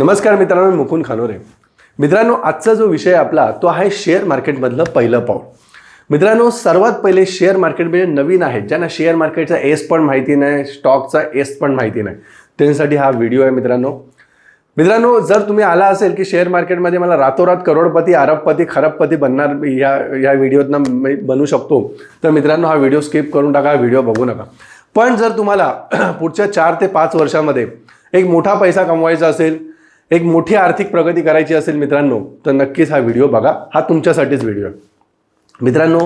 नमस्कार मित्रांनो मी मुकुंद खानोरे. मित्रांनो आजचा जो विषय आपला तो आहे शेअर मार्केटमधलं पहिलं पाऊल. मित्रांनो सर्वात पहिले शेअर मार्केट म्हणजे नवीन आहेत ज्यांना शेअर मार्केटचा एस पण माहिती नाही स्टॉकचा एस पण माहिती नाही. त्यांच्यासाठी हा व्हिडिओ आहे मित्रांनो. मित्रांनो जर तुम्ही आला असेल की शेअर मार्केटमध्ये मला रातोरात करोडपती अरबपती खरबपती बनणार या या व्हिडिओतनं मी बनू शकतो तर मित्रांनो हा व्हिडिओ स्किप करून टाका हा व्हिडिओ बघू नका. पण जर तुम्हाला पुढच्या चार ते पाच वर्षामध्ये एक मोठा पैसा कमवायचा असेल एक मोठी आर्थिक प्रगती करायची असेल मित्रांनो तर नक्कीच हा व्हिडिओ बघा. हा तुमच्यासाठीच व्हिडिओ आहे. मित्रांनो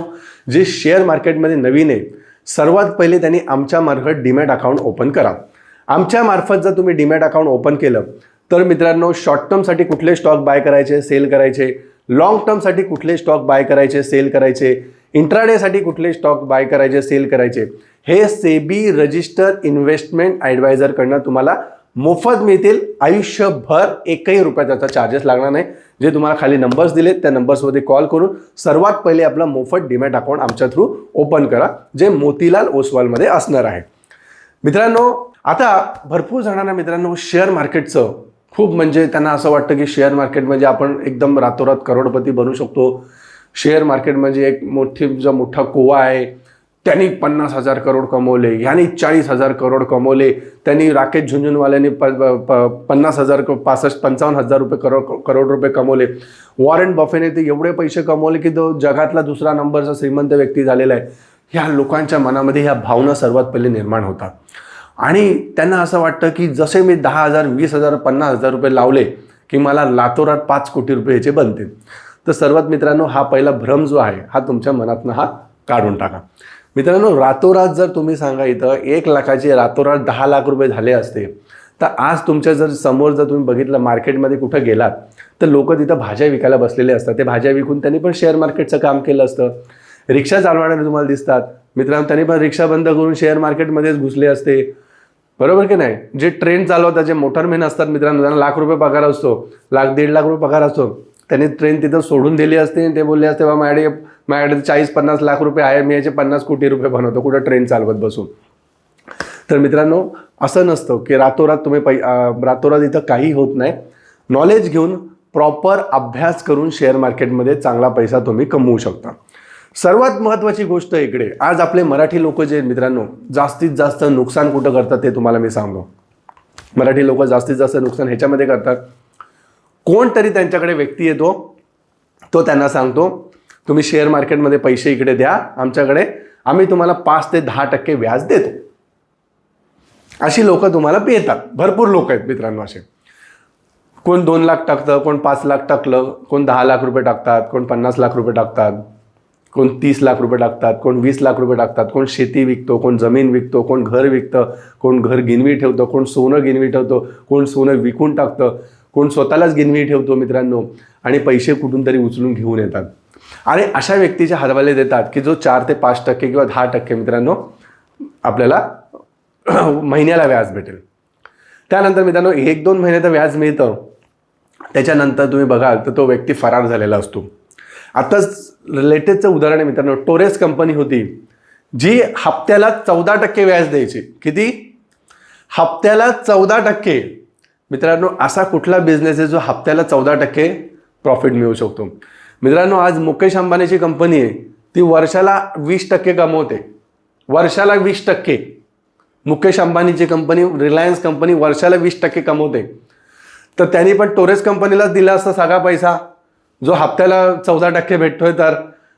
जे शेअर मार्केटमध्ये नवीन आहे सर्वात पहिले त्यांनी आमच्या मार्फत डीमॅट अकाउंट ओपन करा. आमच्यामार्फत जर तुम्ही डीमॅट अकाउंट ओपन केलं तर मित्रांनो शॉर्ट टर्मसाठी कुठले स्टॉक बाय करायचे सेल करायचे लॉंग टर्मसाठी कुठले स्टॉक बाय करायचे सेल करायचे इंट्राडेसाठी कुठले स्टॉक बाय करायचे सेल करायचे हे सेबी रजिस्टर इन्व्हेस्टमेंट ॲडवायझरकडनं तुम्हाला मोफत मिळतील. आयुष्यभर एकही रुपया त्याचा चार्जेस लागणार नाही. जे तुम्हाला खाली नंबर्स दिलेत त्या नंबर्सवरती कॉल करून सर्वात पहिले आपलं मोफत डीमॅट अकाउंट आमच्या थ्रू ओपन करा जे मोतीलाल ओसवालमध्ये असणार आहे. मित्रांनो आता भरपूर जणांना मित्रांनो शेअर मार्केटचं खूप म्हणजे त्यांना असं वाटतं की शेअर मार्केट म्हणजे आपण एकदम रातोरात करोडपती बनू शकतो. शेअर मार्केट म्हणजे एक मोठी जो मोठा कोवा आहे त्यांनी पन्नास हजार करोड कमवले यांनी चाळीस हजार करोड कमवले त्यांनी राकेश झुंझुनवाल्यांनी प पन्नास हजार पासष्ट पंचावन्न हजार रुपये करोड करोड रुपये कमवले. वॉरेन बफेने ते एवढे पैसे कमवले की तो जगातला दुसरा नंबरचा श्रीमंत व्यक्ती झालेला आहे. ह्या लोकांच्या मनामध्ये ह्या भावना सर्वात पहिले निर्माण होतात. आणि त्यांना असं वाटतं की जसे मी दहा हजार वीस हजार पन्नास हजार रुपये लावले की मला लातोरात पाच कोटी रुपये याचे बनतील. तर सर्वात मित्रांनो हा पहिला भ्रम जो आहे हा तुमच्या मनातनं हा काढून टाका. मित्रांनो रातोरात जर तुम्ही सांगा इथं एक लाखाचे रातोरात दहा लाख रुपये झाले असते तर आज तुमच्या जर समोर जर तुम्ही बघितलं मार्केटमध्ये कुठं गेलात तर लोक तिथं भाज्या विकायला बसलेले असतात. ते भाज्या विकून त्यांनी पण शेअर मार्केटचं काम केलं असतं. रिक्षा चालवणारे तुम्हाला दिसतात. मित्रांनो त्यांनी पण रिक्षा बंद करून शेअर मार्केटमध्येच घुसले असते. बरोबर की नाही? जे ट्रेन चालवतात जे मोटरमॅन असतात मित्रांनो त्यांना लाख रुपये पगार असतो लाख दीड लाख रुपये पगार असतो. त्यांनी ट्रेन तिथं सोडून दिली असते. आणि ते बोलले असते बा माझ्याकडे माझ्याकडे चाळीस पन्नास लाख रुपये आहे. मी याचे पन्नास कोटी रुपये बनवतो. कुठं ट्रेन चालवत बसून? तर मित्रांनो असं नसतं की रातोरात तुम्ही पै रातोरात इथं काही होत नाही. नॉलेज घेऊन प्रॉपर अभ्यास करून शेअर मार्केटमध्ये चांगला पैसा तुम्ही कमवू शकता. सर्वात महत्त्वाची गोष्ट इकडे आज आपले मराठी लोक जे मित्रांनो जास्तीत जास्त नुकसान कुठं करतात ते तुम्हाला मी सांगतो. मराठी लोक जास्तीत जास्त नुकसान ह्याच्यामध्ये करतात. कोणतरी त्यांच्याकडे व्यक्ती येतो तो त्यांना सांगतो तुम्ही शेअर मार्केटमध्ये पैसे इकडे द्या आमच्याकडे आम्ही तुम्हाला पाच ते दहा टक्के व्याज देतो. अशी लोक तुम्हाला येतात भरपूर लोक आहेत मित्रांनो असे. कोण दोन लाख टाकतं कोण पाच लाख टाकलं कोण दहा लाख रुपये टाकतात कोण पन्नास लाख रुपये टाकतात कोण तीस लाख रुपये टाकतात कोण वीस लाख रुपये टाकतात कोण शेती विकतो कोण जमीन विकतो कोण घर विकतं कोण घर गिनवी ठेवतं कोण सोनं गिनवी ठेवतो कोण सोनं विकून टाकतं. कोण स्वतःलाच गिनवी ठेवतो मित्रांनो आणि पैसे कुठून तरी उचलून घेऊन येतात. आणि अशा व्यक्तीचे हरवाले देतात की जो चार ते पाच टक्के किंवा दहा टक्के मित्रांनो आपल्याला महिन्याला व्याज भेटेल. त्यानंतर मित्रांनो एक दोन महिने तर व्याज मिळतं. त्याच्यानंतर तुम्ही बघाल तर तो व्यक्ती फरार झालेला असतो. आताच लेटेस्टचं उदाहरण आहे मित्रांनो टोरेस कंपनी होती जी हप्त्याला चौदा टक्के व्याज द्यायची. किती? हप्त्याला चौदा टक्के. मित्रांनो असा कुठला बिझनेस आहे जो हप्त्याला चौदा टक्के प्रॉफिट मिळू शकतो? मित्रांनो आज मुकेश अंबानीची कंपनी आहे. ती वर्षाला वीस टक्के कमवते. वर्षाला वीस टक्के. मुकेश अंबानीची कंपनी रिलायन्स कंपनी वर्षाला वीस टक्के कमवते. तर त्यांनी पण टोरेस कंपनीलाच दिला असता सगळा पैसा. जो हप्त्याला चौदा टक्के भेटतोय तर.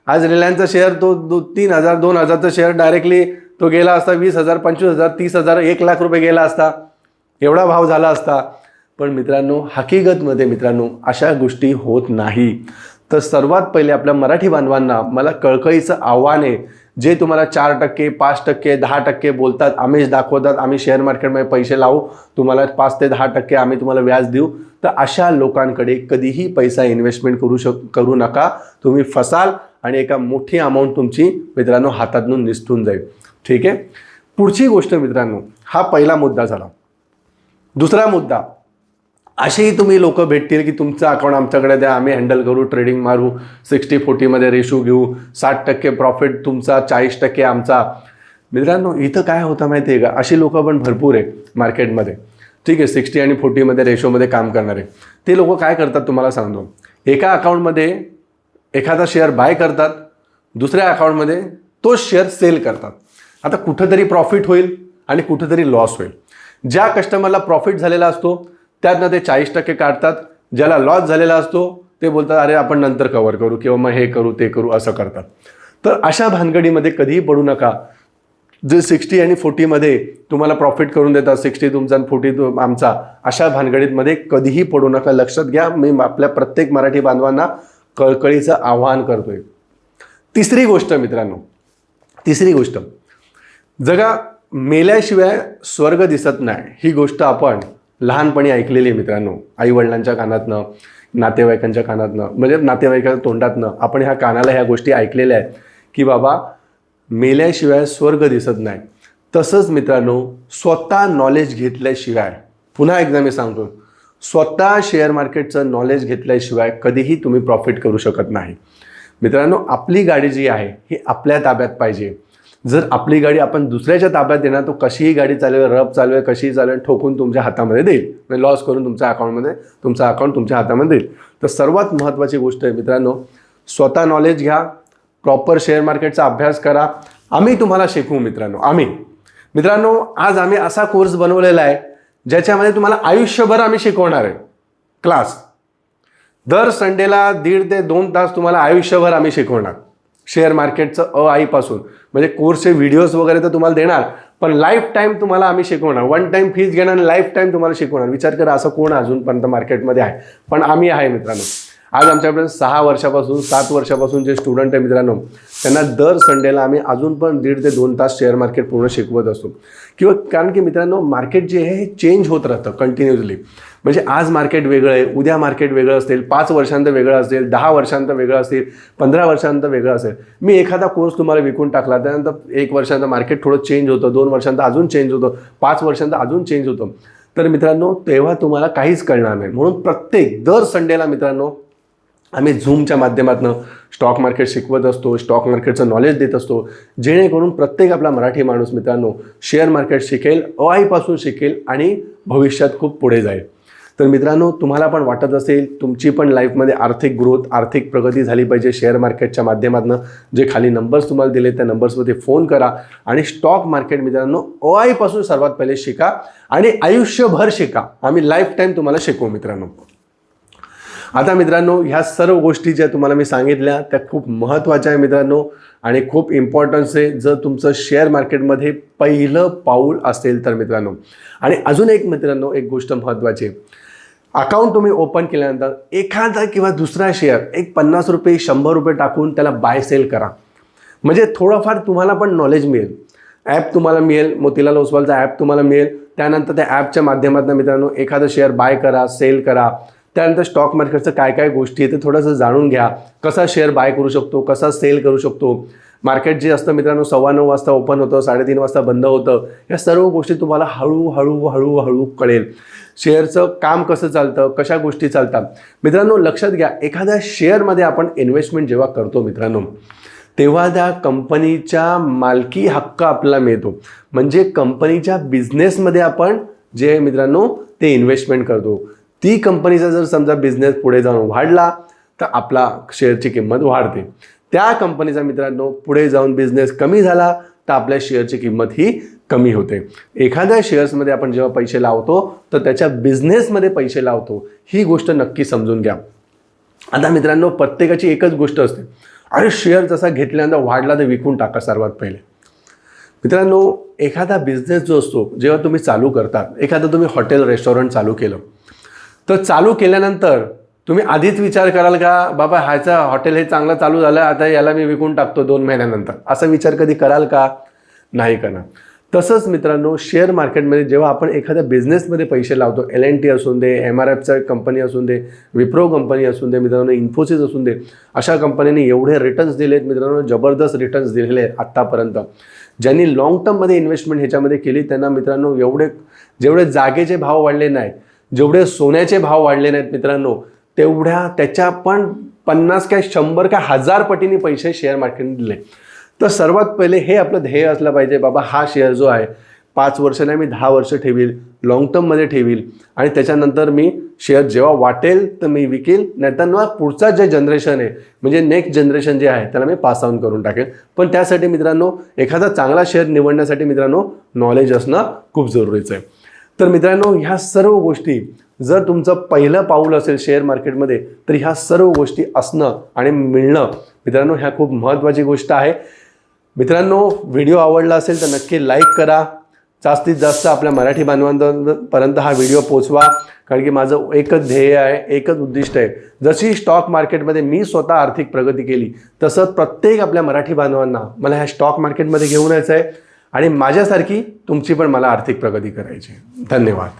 आज रिलायन्सचा शेअर तो दो तीन हजार दोन हजारचा शेअर डायरेक्टली तो गेला असता वीस हजार पंचवीस हजार तीस हजार एक लाख रुपये गेला असता. एवढा भाव झाला असता. पण मित्रांनो हकीकतमध्ये मित्रांनो अशा गोष्टी होत नाही. तर सर्वात पहिले आपल्या मराठी बांधवांना मला कळकळीचं आव्हान आहे जे तुम्हाला चार टक्के पाच टक्के दहा टक्के बोलतात आम्हीच दाखवतात आम्ही शेअर मार्केटमध्ये पैसे लावू तुम्हाला पाच ते दहा टक्के आम्ही तुम्हाला व्याज देऊ. तर अशा लोकांकडे कधीही पैसा इन्व्हेस्टमेंट करू शक करू नका. तुम्ही फसाल आणि एका मोठी अमाऊंट तुमची मित्रांनो हातातून निसटून जाईल. ठीक आहे? पुढची गोष्ट मित्रांनो हा पहिला मुद्दा झाला. दुसरा मुद्दा असेही तुम्ही लोक भेटतील की तुमचं अकाउंट आमच्याकडे द्या आम्ही हँडल करू ट्रेडिंग मारू सिक्स्टी फोर्टीमध्ये रेशो घेऊ साठ टक्के प्रॉफिट तुमचा चाळीस टक्के आमचा. मित्रांनो इथं काय होतं माहिती आहे का? अशी लोकं पण भरपूर आहे मार्केटमध्ये. ठीक आहे सिक्स्टी आणि फोर्टीमध्ये रेशोमध्ये काम करणारे. ते लोक काय करतात तुम्हाला सांगतो. एका अकाउंटमध्ये एखादा शेअर बाय करतात दुसऱ्या अकाउंटमध्ये तोच शेअर सेल करतात. आता कुठंतरी प्रॉफिट होईल आणि कुठंतरी लॉस होईल. ज्या कस्टमरला प्रॉफिट झालेला असतो त्यातनं ते चाळीस टक्के काढतात. ज्याला लॉस झालेला असतो ते बोलतात अरे आपण नंतर कवर करू किंवा मग हे करू ते करू असं करतात. तर अशा भानगडीमध्ये कधीही पडू नका. जे सिक्स्टी आणि फोर्टीमध्ये तुम्हाला प्रॉफिट करून देतात सिक्स्टी तुमचा आणि फोर्टी आमचा अशा भानगडीमध्ये कधीही पडू नका. लक्षात घ्या मी आपल्या प्रत्येक मराठी बांधवांना कळकळीचं आवाहन करतोय. तिसरी गोष्ट मित्रांनो तिसरी गोष्ट. जगा मेल्याशिवाय स्वर्ग दिसत नाही. ही गोष्ट आपण लहानपणी ऐकलेली आहे मित्रांनो आईवडिलांच्या कानातनं नातेवाईकांच्या कानातनं म्हणजे नातेवाईकांच्या तोंडातनं आपण ह्या कानाला ह्या गोष्टी ऐकलेल्या आहेत की बाबा मेल्याशिवाय स्वर्ग दिसत नाही. तसंच मित्रांनो स्वतः नॉलेज घेतल्याशिवाय पुन्हा एकदा मी सांगतो स्वतः शेअर मार्केटचं नॉलेज घेतल्याशिवाय कधीही तुम्ही प्रॉफिट करू शकत नाही. मित्रांनो आपली गाडी जी आहे ही आपल्या ताब्यात पाहिजे. जर आपली गाडी आपण दुसऱ्याच्या ताब्यात देणार तो कशीही गाडी चालवेल रब चालवेल कशीही चालवेल ठोकून तुमच्या हातामध्ये देईल. म्हणजे लॉस करून तुमच्या अकाउंटमध्ये तुमचा अकाउंट तुमच्या हातामध्ये देईल. तर सर्वात महत्त्वाची गोष्ट आहे मित्रांनो स्वतः नॉलेज घ्या प्रॉपर शेअर मार्केटचा अभ्यास करा. आम्ही तुम्हाला शिकवू मित्रांनो आम्ही. मित्रांनो आज आम्ही असा कोर्स बनवलेला आहे ज्याच्यामध्ये तुम्हाला आयुष्यभर आम्ही शिकवणार आहे. क्लास दर संडेला दीड ते दोन तास तुम्हाला आयुष्यभर आम्ही शिकवणार. शेअर मार्केटचं अ आईपासून. म्हणजे कोर्सचे व्हिडिओज वगैरे तर तुम्हाला देणार पण लाईफ टाईम तुम्हाला आम्ही शिकवणार. वन टाईम फीज घेणार आणि लाईफ टाईम तुम्हाला शिकवणार. विचार करा असं कोण अजूनपर्यंत मार्केटमध्ये आहे? पण आम्ही आहे मित्रांनो. आज आमच्याकडे सहा वर्षापासून सात वर्षापासून जे स्टुडंट आहे मित्रांनो त्यांना दर संडेला आम्ही अजून पण दीड ते दोन तास शेअर मार्केट पूर्ण शिकवत असतो. किंवा कारण की मित्रांनो मार्केट जे आहे हे चेंज होत राहतं कंटिन्युअसली म्हणजे आज मार्केट वेगळं आहे उद्या मार्केट वेगळं असेल पाच वर्षांत वेगळं असेल दहा वर्षांत वेगळं असेल पंधरा वर्षांत वेगळं असेल. मी एखादा कोर्स तुम्हाला विकून टाकला त्यानंतर एक वर्षांत मार्केट थोडं चेंज होतं दोन वर्षांत अजून चेंज होतं पाच वर्षांत अजून चेंज होतं. तर मित्रांनो तेव्हा तुम्हाला काहीच कळणार नाही. म्हणून प्रत्येक दर संडेला मित्रांनो आम्ही झूमच्या माध्यमातून स्टॉक मार्केट शिकवत असतो स्टॉक मार्केटचं नॉलेज देत असतो. जेणेकरून प्रत्येक आपला मराठी माणूस मित्रांनो शेअर मार्केट शिकेल अआईपासून शिकेल आणि भविष्यात खूप पुढे जाईल. तर मित्रांनो तुम्हाला पण वाटत असेल तुमची पण लाईफमध्ये आर्थिक ग्रोथ आर्थिक प्रगती झाली पाहिजे शेअर मार्केटच्या माध्यमातून. जे खाली नंबर्स तुम्हाला दिले त्या नंबर्समध्ये फोन करा आणि स्टॉक मार्केट मित्रांनो ओआयपासून सर्वात पहिले शिका आणि आयुष्यभर शिका. आम्ही लाईफ टाईम तुम्हाला शिकवू मित्रांनो. आता मित्रांनो ह्या सर्व गोष्टी ज्या तुम्हाला मी सांगितल्या त्या खूप महत्त्वाच्या आहे मित्रांनो. आणि खूप इम्पॉर्टन्स आहे. जर तुमचं शेअर मार्केटमध्ये पहिलं पाऊल असेल तर मित्रांनो. आणि अजून एक मित्रांनो एक गोष्ट महत्त्वाची आहे. अकाउंट तुम्ही ओपन केल्यानंतर एखादा किंवा दुसरा शेअर एक पन्नास रुपये शंभर रुपये टाकून त्याला बाय सेल करा. म्हणजे थोडंफार तुम्हाला पण नॉलेज मिळेल. ॲप तुम्हाला मिळेल मोतीलाल ओसवालचा ॲप तुम्हाला मिळेल. त्यानंतर त्या ॲपच्या माध्यमातून मित्रांनो एखादं शेअर बाय करा सेल करा. त्यानंतर स्टॉक मार्केटचं काय काय गोष्टी आहे ते थोडंसं जाणून घ्या. कसा शेअर बाय करू शकतो कसा सेल करू शकतो? मार्केट जे असतं मित्रांनो सव्वा नऊ वाजता ओपन होतं साडेतीन वाजता बंद होतं. या सर्व गोष्टी तुम्हाला हळूहळू हळूहळू कळेल. शेअरचं काम कसं चालतं कशा गोष्टी चालतात? मित्रांनो लक्षात घ्या एखाद्या शेअरमध्ये आपण इन्व्हेस्टमेंट जेव्हा करतो मित्रांनो तेव्हा त्या कंपनीच्या मालकी हक्क आपल्याला मिळतो. म्हणजे कंपनीच्या बिझनेसमध्ये आपण जे मित्रांनो ते इन्व्हेस्टमेंट करतो. ती कंपनीचा जर समजा बिझनेस पुढे जाऊन वाढला तर आपला शेअरची किंमत वाढते. त्या कंपनीचा मित्रांनो पुढे जाऊन बिझनेस कमी झाला तर आपल्या शेअरची किंमत ही कमी होते. एखाद्या शेअर्समध्ये आपण जेव्हा पैसे लावतो तर त्याच्या बिझनेसमध्ये पैसे लावतो ही गोष्ट नक्की समजून घ्या. आता मित्रांनो प्रत्येकाची एकच गोष्ट असते. अरे शेअर जसा घेतल्यानंतर वाढला तर विकून टाका सर्वात पहिले. मित्रांनो एखादा बिझनेस जो असतो जेव्हा तुम्ही चालू करतात एखादं तुम्ही हॉटेल रेस्टॉरंट चालू केलं तर चालू केल्यानंतर तुम्ही आधीच विचार कराल का बाबा ह्याचा हॉटेल हे चांगलं चालू झालं आता याला मी विकून टाकतो दोन महिन्यानंतर. असा विचार कधी कराल का? नाही करणार. तसंच मित्रांनो शेअर मार्केटमध्ये जेव्हा आपण एखाद्या बिझनेसमध्ये पैसे लावतो एल एन टी असून दे एम आर एफचा कंपनी असून दे विप्रो कंपनी असून दे मित्रांनो इन्फोसिस असून दे अशा कंपन्यांनी एवढे रिटर्न्स दिले आहेत मित्रांनो जबरदस्त रिटर्न्स दिलेले आहेत आत्तापर्यंत. ज्यांनी लॉंग टर्ममध्ये इन्व्हेस्टमेंट ह्याच्यामध्ये केली त्यांना मित्रांनो एवढे जेवढे जागेचे भाव वाढले नाही जेवढे सोन्याचे भाव वाढले नाहीत मित्रांनो तेवढ्या त्याच्या पण पन्नास काय शंभर काय हजार पटीने पैसे शेअर मार्केटने दिले. तर सर्वात पहिले हे आपलं ध्येय असलं पाहिजे बाबा हा शेअर जो आहे पाच वर्ष नाही मी दहा वर्ष ठेवील लॉंग टर्ममध्ये ठेवील आणि त्याच्यानंतर मी शेअर जेव्हा वाटेल तर मी विकेल नाहीतर मग पुढचा जे जनरेशन आहे म्हणजे नेक्स्ट जनरेशन जे आहे त्याला मी पास ऑन करून टाकेल. पण त्यासाठी मित्रांनो एखादा चांगला शेअर निवडण्यासाठी मित्रांनो नॉलेज असणं खूप जरुरीचं आहे. तर मित्रांनो ह्या सर्व गोष्टी जर तुमचं पहिलं पाऊल असेल शेअर मार्केटमध्ये तर ह्या सर्व गोष्टी असणं आणि मिळणं मित्रांनो ह्या खूप महत्त्वाची गोष्ट आहे. मित्रांनो व्हिडिओ आवडला असेल तर नक्की लाईक करा. जास्तीत जास्त आपल्या मराठी बांधवांपर्यंत हा व्हिडिओ पोचवा कारण की माझं एकच ध्येय आहे एकच उद्दिष्ट आहे. जशी स्टॉक मार्केटमध्ये मी स्वतः आर्थिक प्रगती केली तसं प्रत्येक आपल्या मराठी बांधवांना मला ह्या स्टॉक मार्केटमध्ये घेऊन यायचं आहे आणि माझ्यासारखी तुमची पण मला आर्थिक प्रगती करायची आहे. धन्यवाद